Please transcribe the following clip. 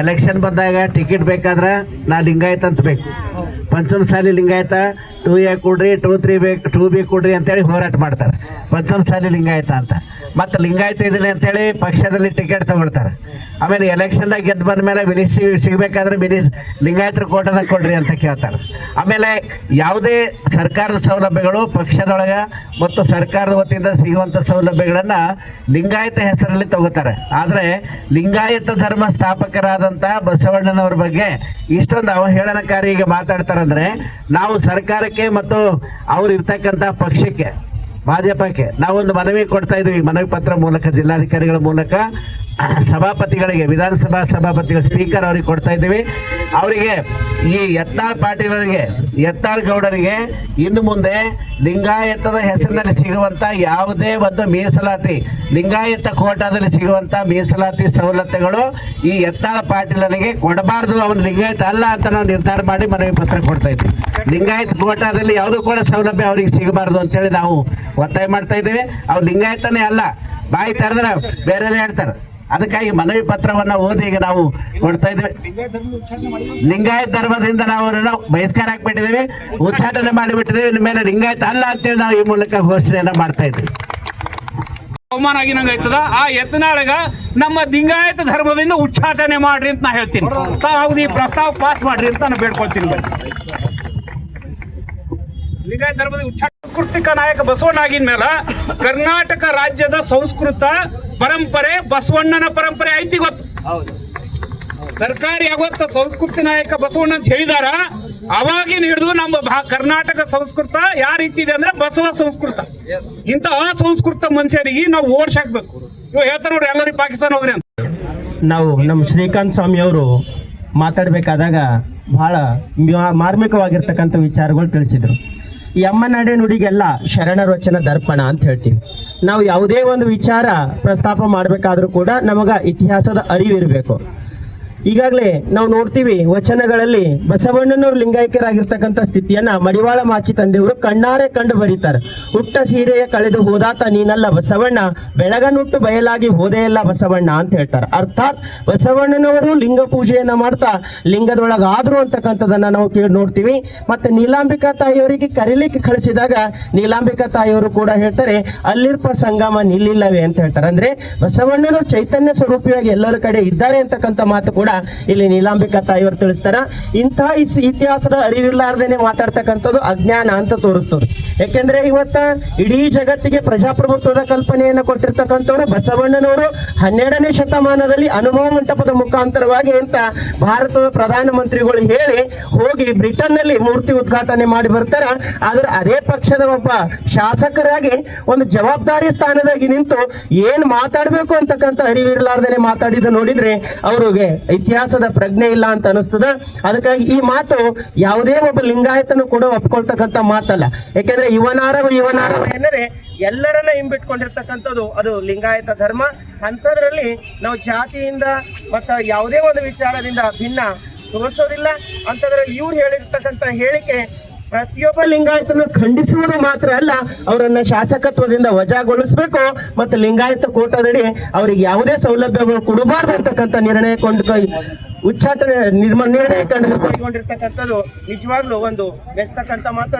Election ಬಂದಾಗ ticket ಬೇಕಾದ್ರೆ ನಾ ಲಿಂಗಾಯತ್ ಅಂತ ಬೇಕು. ಪಂಚಮಸಾಲಿ ಲಿಂಗಾಯತ ಟೂ ಎ ಕೊಡ್ರಿ ಟೂ ತ್ರೀ ಬೇಕು ಟೂ ಬಿ ಕೊಡ್ರಿ ಅಂತೇಳಿ ಹೋರಾಟ ಮಾಡ್ತಾರೆ. ಪಂಚಮಸಾಲಿ ಲಿಂಗಾಯತ ಅಂತ. ಮತ್ತು ಲಿಂಗಾಯತ ಇದೀನಿ ಅಂತೇಳಿ ಪಕ್ಷದಲ್ಲಿ ಟಿಕೆಟ್ ತಗೊಳ್ತಾರೆ. ಆಮೇಲೆ ಎಲೆಕ್ಷನ್ದಾಗ ಗೆದ್ದು ಬಂದ ಮೇಲೆ ಮಿನಿಸ್ ಸಿಗಬೇಕಾದ್ರೆ ಮಿನಿಸ್ ಲಿಂಗಾಯತರ ಕೋಟನ ಕೊಡ್ರಿ ಅಂತ ಕೇಳ್ತಾರೆ. ಆಮೇಲೆ ಯಾವುದೇ ಸರ್ಕಾರದ ಸೌಲಭ್ಯಗಳು ಪಕ್ಷದೊಳಗೆ ಮತ್ತು ಸರ್ಕಾರದ ವತಿಯಿಂದ ಸಿಗುವಂಥ ಸೌಲಭ್ಯಗಳನ್ನು ಲಿಂಗಾಯತ ಹೆಸರಲ್ಲಿ ತಗೋತಾರೆ. ಆದರೆ ಲಿಂಗಾಯತ ಧರ್ಮ ಸ್ಥಾಪಕರಾದಂಥ ಬಸವಣ್ಣನವ್ರ ಬಗ್ಗೆ ಇಷ್ಟೊಂದು ಅವಹೇಳನಕಾರಿ ಈಗ ಮಾತಾಡ್ತಾರಂದ್ರೆ ನಾವು ಸರ್ಕಾರಕ್ಕೆ ಮತ್ತು ಅವ್ರು ಇರ್ತಕ್ಕಂಥ ಪಕ್ಷಕ್ಕೆ, ಭಾಜಪಕ್ಕೆ ನಾವೊಂದು ಮನವಿ ಕೊಡ್ತಾ ಇದ್ದೀವಿ ಮನವಿ ಪತ್ರ ಮೂಲಕ, ಜಿಲ್ಲಾಧಿಕಾರಿಗಳ ಮೂಲಕ. ಸಭಾಪತಿಗಳಿಗೆ, ವಿಧಾನಸಭಾ ಸಭಾಪತಿಗಳ ಸ್ಪೀಕರ್ ಅವರಿಗೆ ಕೊಡ್ತಾ ಇದ್ದೀವಿ. ಅವರಿಗೆ ಈ ಯತ್ನಾಳ್ ಪಾಟೀಲರಿಗೆ ಯತ್ನಾಳ್ ಗೌಡರಿಗೆ ಇನ್ನು ಮುಂದೆ ಲಿಂಗಾಯತದ ಹೆಸರಿನಲ್ಲಿ ಸಿಗುವಂತ ಯಾವುದೇ ಒಂದು ಮೀಸಲಾತಿ, ಲಿಂಗಾಯತ ಕೋಟಾದಲ್ಲಿ ಸಿಗುವಂತ ಮೀಸಲಾತಿ ಸವಲತ್ತುಗಳು ಈ ಯತ್ನಾಳ್ ಪಾಟೀಲರಿಗೆ ಕೊಡಬಾರ್ದು. ಅವನು ಲಿಂಗಾಯತ ಅಲ್ಲ ಅಂತ ನಾವು ನಿರ್ಧಾರ ಮಾಡಿ ಮನವಿ ಪತ್ರ ಕೊಡ್ತಾ ಇದ್ದೀವಿ. ಲಿಂಗಾಯತ ಕೋಟಾದಲ್ಲಿ ಯಾವುದೂ ಕೂಡ ಸೌಲಭ್ಯ ಅವರಿಗೆ ಸಿಗಬಾರ್ದು ಅಂತೇಳಿ ನಾವು ಒತ್ತಾಯ ಮಾಡ್ತಾ ಇದ್ದೇವೆ. ಅವ್ರು ಲಿಂಗಾಯತನೇ ಅಲ್ಲ. ಬಾಯಿ ತೆರೆದ್ರೆ ಬೇರೆ ಹೇಳ್ತಾರೆ. ಅದಕ್ಕಾಗಿ ಮನವಿ ಪತ್ರವನ್ನ ಓದಿ ಈಗ ನಾವು ಕೊಡ್ತಾ ಇದ್ದೇವೆ. ಲಿಂಗಾಯತ್ ಧರ್ಮದಿಂದ ನಾವು ಬಹಿಷ್ಕಾರ ಹಾಕ್ಬಿಟ್ಟಿದ್ದೇವೆ ಉಚ್ಚಾಟನೆ ಮಾಡಿಬಿಟ್ಟಿದ್ದೇವೆ. ಇನ್ನು ಮೇಲೆ ಲಿಂಗಾಯತ ಅಲ್ಲ ಅಂತೇಳಿ ನಾವು ಈ ಮೂಲಕ ಘೋಷಣೆಯನ್ನ ಮಾಡ್ತಾ ಇದ್ದೀವಿ. ಅವಮಾನ ಆಗಿನಂಗ ಆಯ್ತದ ಆ ಎತ್ತನಾಳಗ ನಮ್ಮ ಲಿಂಗಾಯತ ಧರ್ಮದಿಂದ ಉಚ್ಚಾಟನೆ ಮಾಡ್ರಿ ಅಂತ ನಾ ಹೇಳ್ತೀನಿ. ತಾವು ಈ ಪ್ರಸ್ತಾವ ಪಾಸ್ ಮಾಡ್ರಿ ಅಂತ ನಾನು ಬೇಡ್ಕೊಳ್ತೀನಿ. ಲಿಂಗಾಯತ ಧರ್ಮದ ಉಚ್ಚಾಟ ಸಾಂಸ್ಕೃತಿಕ ನಾಯಕ ಬಸವಣ್ಣ ಮೇಲೆ ಕರ್ನಾಟಕ ರಾಜ್ಯದ ಸಂಸ್ಕೃತ ಪರಂಪರೆ ಬಸವಣ್ಣನ ಪರಂಪರೆ ಐತಿ ಗೊತ್ತು? ಸರ್ಕಾರಿ ಯಾವತ್ತ ಸಂಸ್ಕೃತಿ ನಾಯಕ ಬಸವಣ್ಣ ಅಂತ ಹೇಳಿದಾರ ಅವಾಗಿನ ಹಿಡಿದು ನಮ್ಮ ಭಾ- ಕರ್ನಾಟಕ ಸಂಸ್ಕೃತ ಯಾವ ರೀತಿ ಇದೆ ಅಂದ್ರೆ ಬಸವ ಸಂಸ್ಕೃತ. ಇಂಥ ಅಸಂಸ್ಕೃತ ಮನುಷ್ಯರಿಗೆ ನಾವು ಓಡ್ಸಾಕ್ಬೇಕು ಇವಾಗ ಹೇಳ್ತಾರ ನೋಡ್ರಿ ಎಲ್ಲರಿಗೆ ಪಾಕಿಸ್ತಾನ ಹೋಗ್ರಿ ಅಂತ. ನಾವು ನಮ್ಮ ಶ್ರೀಕಾಂತ್ ಸ್ವಾಮಿ ಅವರು ಮಾತಾಡಬೇಕಾದಾಗ ಬಹಳ ಮಾರ್ಮಿಕವಾಗಿರ್ತಕ್ಕಂಥ ವಿಚಾರಗಳು ತಿಳಿಸಿದರು. ಈ ಅಮ್ಮನಾಡೆ ನುಡಿಗೆಲ್ಲ ಶರಣರೋಚನ ದರ್ಪಣ ಅಂತ ಹೇಳ್ತೀವಿ. ನಾವು ಯಾವುದೇ ಒಂದು ವಿಚಾರ ಪ್ರಸ್ತಾಪ ಮಾಡಬೇಕಾದ್ರೂ ಕೂಡ ನಮಗ ಇತಿಹಾಸದ ಅರಿವಿರಬೇಕು. ಈಗಾಗಲೇ ನಾವು ನೋಡ್ತೀವಿ ವಚನಗಳಲ್ಲಿ ಬಸವಣ್ಣನವರು ಲಿಂಗೈಕ್ಯರಾಗಿರ್ತಕ್ಕಂಥ ಸ್ಥಿತಿಯನ್ನ ಮಡಿವಾಳ ಮಾಚಿ ತಂದೆಯವರು ಕಣ್ಣಾರೆ ಕಂಡು ಬರೀತಾರೆ. ಹುಟ್ಟ ಸೀರೆಯ ಕಳೆದು ಹೋದಾತ ನೀನಲ್ಲ ಬಸವಣ್ಣ, ಬೆಳಗನುಟ್ಟು ಬಯಲಾಗಿ ಹೋದೆಯಲ್ಲ ಬಸವಣ್ಣ ಅಂತ ಹೇಳ್ತಾರೆ. ಅರ್ಥಾತ್ ಬಸವಣ್ಣನವರು ಲಿಂಗ ಪೂಜೆಯನ್ನ ಮಾಡ್ತಾ ಲಿಂಗದೊಳಗಾದ್ರು ಅಂತಕ್ಕಂಥದ್ದನ್ನ ನಾವು ಕೇಳಿ ನೋಡ್ತೀವಿ. ಮತ್ತೆ ನೀಲಾಂಬಿಕಾ ತಾಯಿಯವರಿಗೆ ಕರೀಲಿಕ್ಕೆ ಕಳಿಸಿದಾಗ ನೀಲಾಂಬಿಕಾ ತಾಯಿಯವರು ಕೂಡ ಹೇಳ್ತಾರೆ, ಅಲ್ಲಿರ್ಪ ಸಂಗಮ ನಿಲ್ಲಿಲ್ಲವೇ ಅಂತ ಹೇಳ್ತಾರೆ. ಅಂದ್ರೆ ಬಸವಣ್ಣನವರು ಚೈತನ್ಯ ಸ್ವರೂಪಿಯಾಗಿ ಎಲ್ಲರ ಕಡೆ ಇದ್ದಾರೆ ಅಂತಕ್ಕಂಥ ಮಾತು ಕೂಡ ಇಲ್ಲಿ ನೀಲಾಂಬಿಕಾ ತಾಯಿಯವರು ತಿಳಿಸ್ತಾರ. ಇಂಥ ಇತಿಹಾಸದ ಅರಿವಿಲ್ಲಾರ್ದೇನೆ ಮಾತಾಡ್ತಕ್ಕಂಥದ್ದು ಅಜ್ಞಾನ ಅಂತ ತೋರಿಸ್ತದೆ ಯಾಕೆಂದ್ರೆ ಇವತ್ತ ಇಡೀ ಜಗತ್ತಿಗೆ ಪ್ರಜಾಪ್ರಭುತ್ವದ ಕಲ್ಪನೆಯನ್ನು ಕೊಟ್ಟಿರ್ತಕ್ಕಂಥವ್ರು ಬಸವಣ್ಣನವರು ಹನ್ನೆರಡನೇ ಶತಮಾನದಲ್ಲಿ ಅನುಭವ ಮಂಟಪದ ಮುಖಾಂತರವಾಗಿ ಅಂತ ಭಾರತದ ಪ್ರಧಾನಮಂತ್ರಿಗಳು ಹೇಳಿ ಹೋಗಿ ಬ್ರಿಟನ್ನಲ್ಲಿ ಮೂರ್ತಿ ಉದ್ಘಾಟನೆ ಮಾಡಿ ಬರ್ತಾರ. ಆದ್ರೆ ಅದೇ ಪಕ್ಷದ ಒಬ್ಬ ಶಾಸಕರಾಗಿ ಒಂದು ಜವಾಬ್ದಾರಿ ಸ್ಥಾನದಾಗಿ ನಿಂತು ಏನ್ ಮಾತಾಡಬೇಕು ಅಂತಕ್ಕಂಥ ಅರಿವಿರ್ಲಾರ್ದೇನೆ ಮಾತಾಡಿದ ನೋಡಿದ್ರೆ ಅವ್ರಿಗೆ ಇತಿಹಾಸದ ಪ್ರಜ್ಞೆ ಇಲ್ಲ ಅಂತ ಅನಿಸ್ತದ. ಅದಕ್ಕಾಗಿ ಈ ಮಾತು ಯಾವುದೇ ಒಬ್ಬ ಲಿಂಗಾಯತನು ಕೂಡ ಒಪ್ಕೊಳ್ತಕ್ಕಂಥ ಮಾತಲ್ಲ. ಯಾಕೆಂದ್ರೆ ಇವನಾರವ ಇವನಾರವ ಎನ್ನದೆ ಎಲ್ಲರನ್ನ ಹಿಂಬಿಟ್ಕೊಂಡಿರ್ತಕ್ಕಂಥದ್ದು ಅದು ಲಿಂಗಾಯತ ಧರ್ಮ. ಅಂಥದ್ರಲ್ಲಿ ನಾವು ಜಾತಿಯಿಂದ ಮತ್ತು ಯಾವುದೇ ಒಂದು ವಿಚಾರದಿಂದ ಭಿನ್ನ ತೋರಿಸೋದಿಲ್ಲ. ಅಂತಂದ್ರೆ ಇವ್ರು ಹೇಳಿರ್ತಕ್ಕಂಥ ಹೇಳಿಕೆ ಪ್ರತಿಯೊಬ್ಬ ಲಿಂಗಾಯತನ ಖಂಡಿಸುವುದು ಮಾತ್ರ ಅಲ್ಲ, ಅವರನ್ನ ಶಾಸಕತ್ವದಿಂದ ವಜಾಗೊಳಿಸಬೇಕು ಮತ್ತು ಲಿಂಗಾಯತ ಕೋಟದಡಿ ಅವರಿಗೆ ಯಾವುದೇ ಸೌಲಭ್ಯಗಳು ಕೊಡಬಾರ್ದು ಅಂತಕ್ಕಂಥ ನಿರ್ಣಯ ಕೊಂಡು ಉಚ್ಚಾಟನೆ ನಿರ್ಮ ನಿರ್ಣಯ ಕಂಡು ಕೈಗೊಂಡಿರ್ತಕ್ಕಂಥದ್ದು ನಿಜವಾಗ್ಲೂ ಒಂದು ಬೆಸ್ತಕ್ಕಂಥ ಮಾತು